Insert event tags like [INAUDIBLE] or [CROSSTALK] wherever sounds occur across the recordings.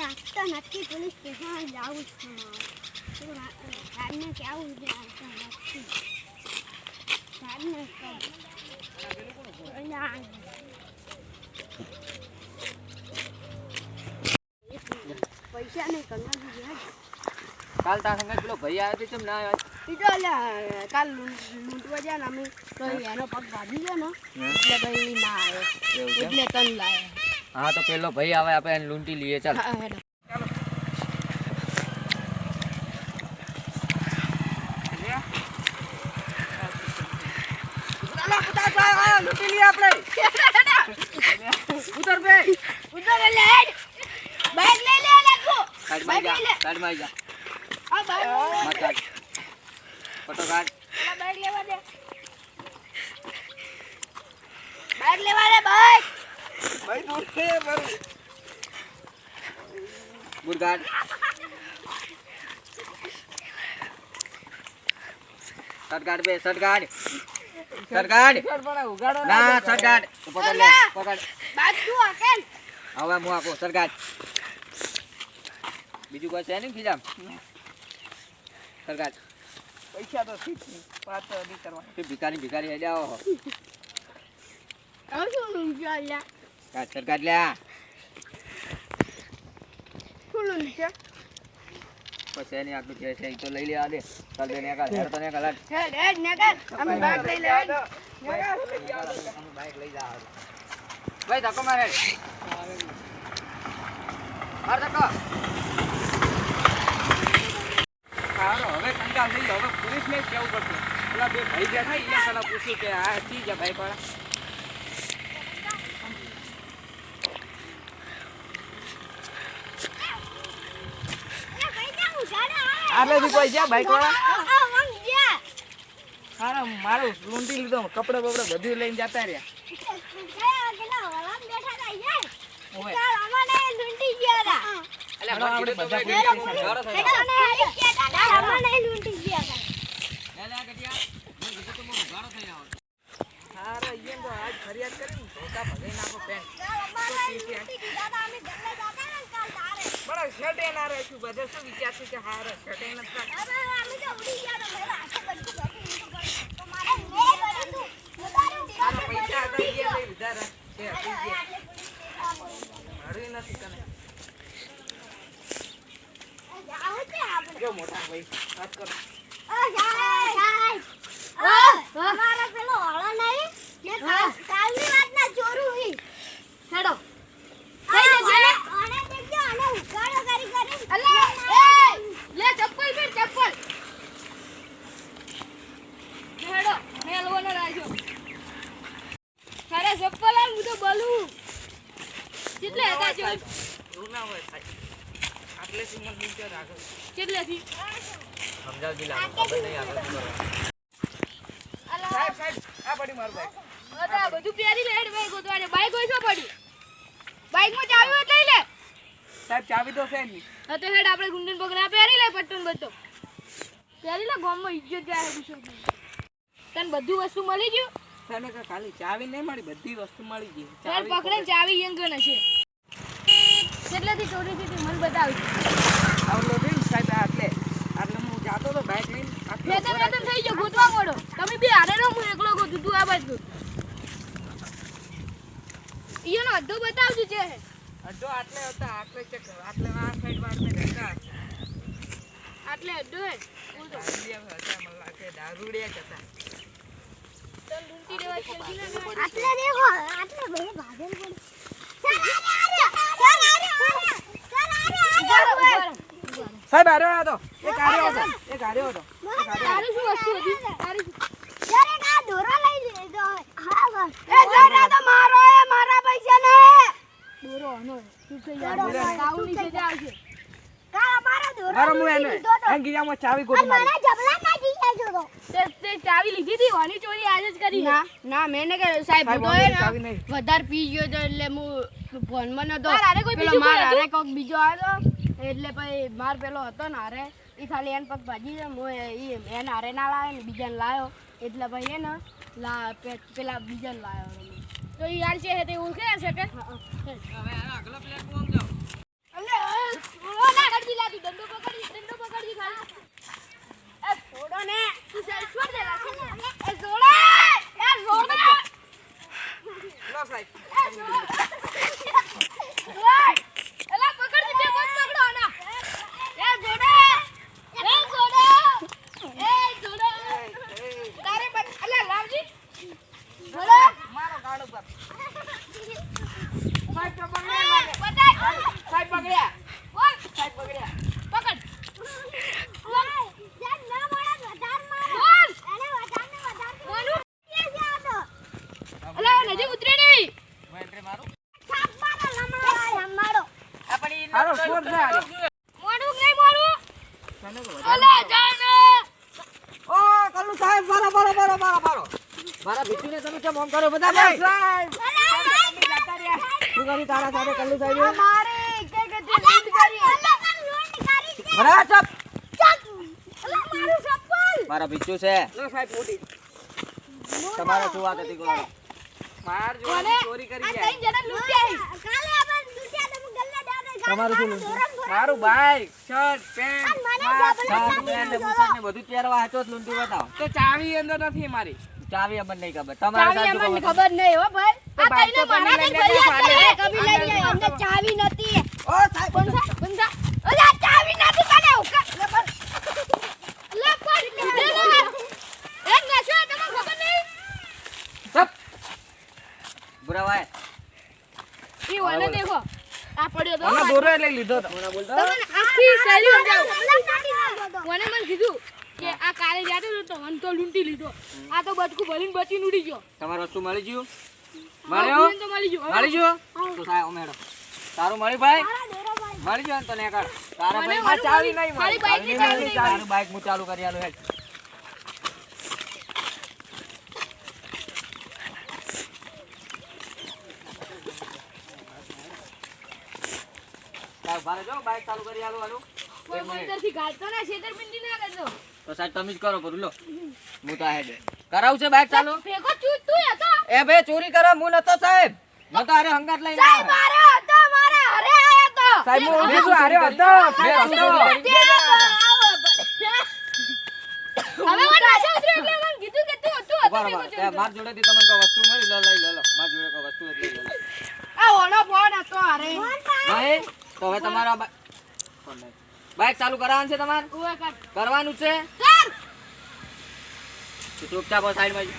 આજ તો નક્કી પોલીસ સ્ટેશન જવું જ તો રાતને કેવું તો કહું. અહીંયા આ- પૈસા નહીં કરવા કાલ તારા કેટલો પેલો ભાઈ આવ્યો તો ના આવ્યો? બીજો એટલે કાલ લૂંટવા ગયા ને અમે તો એનો પગ ભાજી ગયો ને. એટલે ભાઈ ના આવ્યો. એટલે તન લાવ્યો. હા તો પેલો ભાઈ આવે આપણે એને લૂંટી લઈએ. ચાલ. ઉતર બે ઉતર એટલે બાઈક લઈ લે લાગુ. બાઈક લઈ જા લે. સાઈડમાં જા. આ બાઈક મત કાઢ ફોટો કાઢ. બાઈક લેવા દે. બાઈક લેવા દે, બાઈક. ગુડ दूर से पर બે શર્ટ बे શર્ટ કાઢ ना શર્ટ पकड़ ले पकड़ बात तू તું હવે હું આપો શર્ટ બીજું કોઈ છે નહીં ખીજામ? શર્ટ પૈસા તો ઠીક છે વાત નહીં કરવાની. ભિખારી ભિખારી હેડે આવો શું અલ્યા? કાઢ લ્યા શું લૂંટ્યો? પછી એની આટલું છે છે એ તો લઈ લે આ દે. ચાલ દે નેકા હેડ તો નેકા હેડ, હેડ, નેકા અમે બાઈક લઈ લે, હેડ. બાઈક લઈ જા ભાઈ ધક્કો મારે. માર ધક્કો. સારો હવે કંટાળ થઈ ગયો. હવે પોલીસને જ કહેવું પડશે. પેલા બે ભાઈ ગયા થાય એને પેલા પૂછ્યું કે આ કી છે ભાઈ વાળા અલ્યા, ભાઈ, ત્યાં ઉજાડે આવે. આટલેથી કોઈ ગયા બાઈક વાળા. સારા મારું લૂંટી લીધો કપડે બપડે બધું લઈને જતા રહ્યા. લૂંટી ગયા હળવી શું વિચારશું કે છે આપણે. જો મોટા ભાઈ વાત કરો. ઓ જાય. જાય. ઓ અમારા પેલો હળો નહીં કાલની વાત ના ચોરું હી હેડો થઈ જશે આને દેખજો આને ઉગાડો કરી કરી અલે એ લે ચપ્પલ પેર ચપ્પલ હેડો મેલવો ન રાજો તારે ચપ્પલ આ હું તો બોલું કેટલે હતા જો એવું ના હોય સાહેબ આટલેથી મને નીચે રાખો કેટલેથી? સમજાવજી લાવો, ખબર નહીં આગળ સાહેબ સાહેબ આ પડી મારું ભાઈ અતા બધું પહેરી લે હેડ ભાઈ ગોતવાને બાઈક હોય શું પડ્યું બાઈકમાં ચાવી હોય લઈ લે. સાહેબ ચાવી તો છે નહીં. હા તો હેડ આપણે ગુંડન પગના પહેરી લે પટ્ટન બધો. પહેરી લે ગામમાં ઇજ્જત જાય છે તને બધું વસ્તુ મળી ગયું? તને કે ખાલી ચાવી નહીં મળી બધી વસ્તુ મળી ગઈ. ચાવી પકડે ચાવી યંગ હશે. કેટલેથી ચોરી થઈ હતી મને બતાવજો. આવલો છે ને સાહેબ આટલે આટલે હું જાતો તો બાઇક લઈને આટલે મેં તો ઊભો મેં તો થઈ ગયો. ગોતવા મોડો. તમે બે હારે રહો હું એકલો ગોતું તું આ બાજુ. ઈયોનો અડધો બતાવજો જે અડધો આટલે હતા આટલે ચેક આટલે આ સાઈડ વાળને રહેતા આટલે અડધો હે. દારૂડિયા હતા મને લાગે દારૂડિયા જ હતા. તને લૂંટી દેવા જલ્દી આટલે દેખો આટલે ભાઈ ભાગેલ પડ. ચાલ આરે ચાલ આરે ચાલ આરે આરે સાહેબ આર્યો હતો એક આર્યો હતો એક આર્યો હતો તારી શું વસ્તુ હતી? તારી યાર એક આ દોરો લઈ લેજો હા બસ એ જોરા તો મારો એ મારા પૈસા ને દોરો હનો તું કે યાર કાઉ નીચે આવશે કા મારો. દોરો મારો હું એને એમ ગીજામાં ચાવી ગોતી મારી જબલા ના બેઠો હતો ને અરે ખાલી એન પગ ભાજી એને અરે ના લાવે ને બીજાને લાયો. એટલે ભાઈ એને લા પેલા બીજાને લાયો તો યાર છે તે ઓળખે છે કે હવે આગળ પ્લેટ બોલ જાવ અમને ઓલા ગાડી લાગી. દંડો પકડી દંડો પકડી ખાલી. મારો મારો મારો મારો મારો મારા ભીતીને તમે કેમ આમ કરો બધા ભાઈ? સાહેબ, શું કર્યું તારા સાથે કલ્લુ સાહેબ મારે કે કે તે લૂંટ કરી અલા લૂંટ કરી છે બરા ચપ. મારું ચપ્પલ મારા ભીચુ છે. લો સાહેબ મોટી. તમારા શું વાત હતી બોલો માર જો ચોરી કરી આ જાય ત્રણ જણા લૂંટ્યા કાલે આપણે લૂંટ્યા તમે ગલ્લા દાદા તમારું શું? મારું બાઈક શર્ટ પેન્ટ મને ને બધું પહેરવા હાચો જ લૂંટી બતાવો. તો ચાવી અંદર નથી મારી ચાવી અમને નહીં ખબર. તમારે સાચું કહો ખબર નહીં હો ભાઈ. આ કઈને લઈને કઈ કભી લઈ જાય અમને ચાવી નથી. ઓ સાહેબ બંધા બંધા અલા ચાવી નથી તને ઉકા લે પર લે પર [LAUGHS] એક નશો તમને ખબર નહીં? ચપ. બુરા ભાઈ. ઈ વાને દેખો. આ પડ્યો તો. મને દોરો એટલે લીધો તો. મને બોલતો. તમને આખી શૈલી સમજાવું મને મને કીધું કે આ કાલે જાતો તો મન તો લૂંટી લીધો. આ તો બચકું ભલીને બચીને ઉડી ગયો. તમારો વસ્તુ મળી ગયું? મળ્યો તો મળી ગયો. મળી ગયો? તો સાહેબ ઓ મેડમ તારું મળી ભાઈ? મળી ગયો ને તો ને કાઢ તારા ભાઈ આ ચાવી નહીં મારી. મારી બાઈકની ચાવી તારું બાઈક હું ચાલુ કરી આલું હેડ. સાહેબ બારે ચાલુ કરી આલું હાલું કોઈ મંદિરથી ગાળતો ના છેતરપિંડી ના કરજો તો સાહેબ તમે જ કરો બધું લો. હું તો હેડ કરાવું છે બાઈક ચાલુ? ભેગો ચૂત તું હતો. એ ભાઈ ચોરી કરવા હું નતો સાહેબ. હું તો અરે હંગાત લઈને સાહેબ મારો હતો મારા હરે આયો તો સાહેબ હું મેં છું હાર્યો હતો. મેં મેં હતો. હવે મને નાશો ઉતર્યો એટલે મને કીધું કે તું હતું હતો ભેગો ચૂત માર જોડેથી તમને કોઈ વસ્તુ મળી? લો લઈ લો માર જોડે કોઈ વસ્તુ જ લઈ લો લો. આ ઓનો ફોન હતો અરે ભાઈ તો હવે તમારા બાઈક ચાલુ કરાવવાનું છે તમારે? કરવાનું છે? સર ચૂપચાપ સાઈડ બાજુ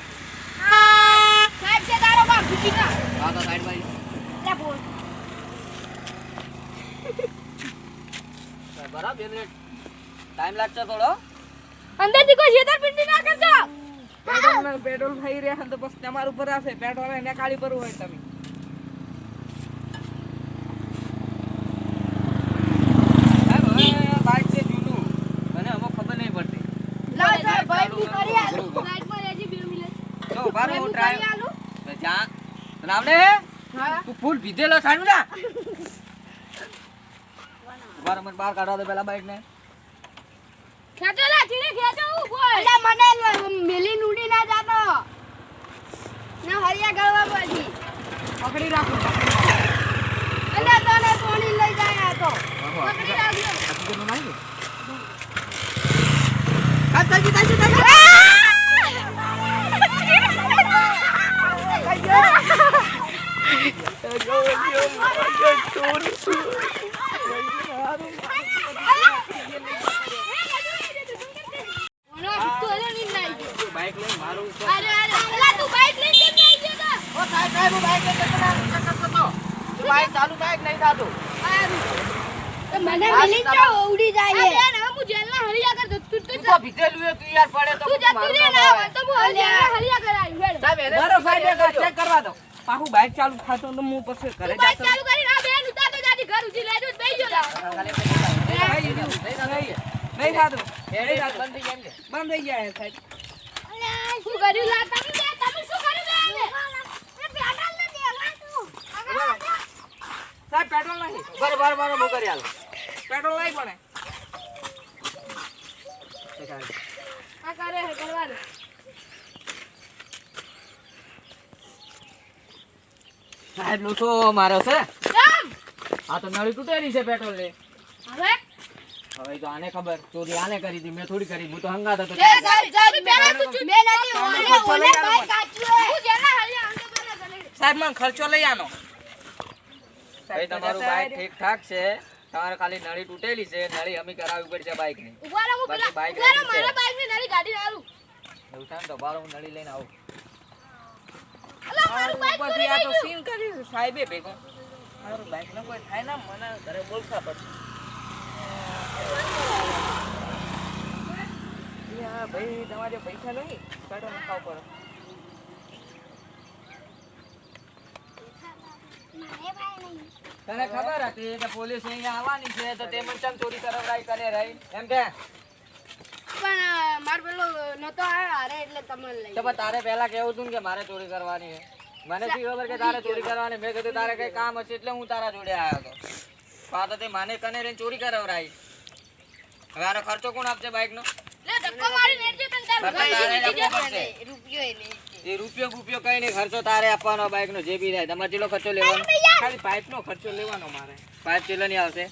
સાહેબ છે તારો બાપ ભૂકી ના હા તો સાઈડ લે બોલ. બરાબર બે મિનિટ. ટાઈમ લાગશે થોડો. અંદરથી કોઈ છેતરપિંડી ના કરજો પેટ્રોલ પેટ્રોલ થઈ રહ્યા તો બસ તમારું ઉપર આવશે. પેટ્રોલ એને કાળી ભરવું હોય તમે સાહેબ હવે બાઈક છે જૂનું મને અમુક ખબર નહીં પડતી લા સાહેબ ભાઈ ચાલુ હું કરો, કરી આલું બરોબર. સાઈડમાં રહેજે બે મિનિટ જો બાર ભાઈ હું હું ટ્રાય કરી આલું તો જા હા. તું ફૂલ ભીધેલો સાઈડ ના બાર મને બહાર કાઢવા દે પેલા બાઈક ને ખેંચો લા ચીને ખેંચો હું બોલ અલા મને મેલી નુડી ના જાતો ના હરિયા ગળવા પછી પકડી રાખો અલા તને કોણી લઈ જાય આ તો પકડી રાખજો બાઈક લઈને મારું ઉપર અરે અરે અલા તું બાઈક લઈને કેમ આવી ગયો તો ઓ સાહેબ સાહેબ હું બાઈક લઈને જતો રહ્યો, ચક્કર થતો. તું બાઈક થતું મને મિલી તો ઉડી જાય અરે હવે હું જેલના હરિયા કર તું તું તું તો ભીધેલું એ તું યાર પડે તો તું જતી રે ના ના તો હું હરિયા હરિયા કરાવી હેડ સાહેબ એને બરો સાહેબ ચેક કરવા દો. પાછું બાઈક ચાલુ થતો તો હું પછી ઘરે તું બાઈક ચાલુ કરીને આ બેન ઉતાર તો જાતી ઘર ઉજી લેજો બેહી જો લા. ખાલી એક મિનિટ. નહીં, નહીં, નહીં થતું હેડે રાત બંધ થઈ જાય એમ કે. બંધ થઈ ગયા સાહેબ. શું કર્યું તમે બે તમે શું કર્યું બે ને પેટ્રોલ નથી અમારું સાહેબ પેટ્રોલ નહીં. બરો, બરો, બરો, હું કરી હાલ પેટ્રોલ નહીં પડે. આ કરે હે કરવાનું સાહેબનું શું મારો છે. આ તો નળી તૂટેલી છે પેટ્રોલની. હવે? હવે તો આને ખબર. ચોરી આને કરી હતી મેં થોડી કરી હું તો હંગાત હતો. એ નથી ભાઈ કાચું હું જેના સાહેબ મને ખર્ચો લઈ આનો. ભાઈ તમારું બાઈક ઠીક ઠાક છે. તમારે ખાલી નળી તૂટેલી છે. નળી અમે કરાવવી પડશે બાઈકની. બાકી. મારા ની નળી ગાડી આલું એવું થાય તો બારો હું નળી લઈને આવું. ઉપરથી આ તો સીન કરી સાહેબે ભેગો. મારું ને કોઈ થાય ના મને ઘરે બોલતા પડશે ભાઈ તમારે પૈસા નહીં? કાઢો નખાવ પડે મારે ભાઈ નહીં તને ખબર હતી કે પોલીસ અહીંયા આવવાની છે તો તે મને ચોરી કરવરાઈ કરે રહી? એમ કે? પણ માર પેલો નતો આવ્યો અરે એટલે તમને લઈ તો તારે પહેલા કેવું હતું કે મારે ચોરી કરવાની છે. મને શી ખબર કે તારે ચોરી કરવાની? મેં કીધું તારે કઈ કામ હશે એટલે હું તારા જોડે આવ્યો હતો. પા તો તે માને કને રહીને ચોરી કરાવરાઈ હવે આનો ખર્ચો કોણ આપશે બાઈકનો? લે ધક્કો મારી નેરજો તને તાર રૂપિયો એ નહીં એ રૂપિયો રૂપિયો કઈ નહીં ખર્ચો તારે આપવાનો બાઇક નો જે બી થાય. તમારે ચેટલો ખર્ચો લેવાનો ખાલી પાઇપનો ખર્ચો લેવાનો મારે. પાઇપ કિલો નહીં આવશે.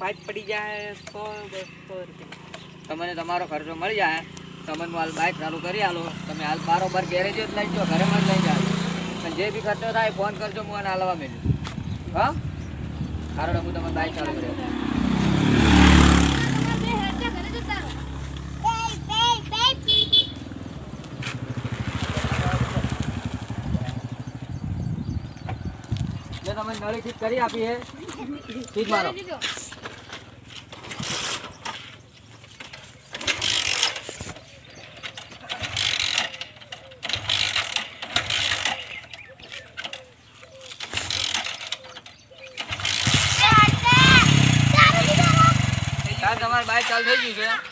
પાઇપ પડી જાય સો બસો રૂપિયા. તમને તમારો ખર્ચો મળી જાય. તમને હું હાલ બાઇક ચાલુ કરી આલો. તમે હાલ બારોબાર ગેરેજ જ લઈ જાઓ ઘરે માં જ લઈ જાઓ. અને જે બી ખર્ચો થાય ફોન કરજો હું આને હાલવા મેળ્યું હા? કારણ હું તમે બાઇક ચાલુ કરી આપું. બે હેડજો ઘરે જતા રહો બે બે બે જો તમે નળી ઠીક કરી આપી હે ઠીક મારો. તમારી બાઇક ચાલુ થઈ ગયું છે.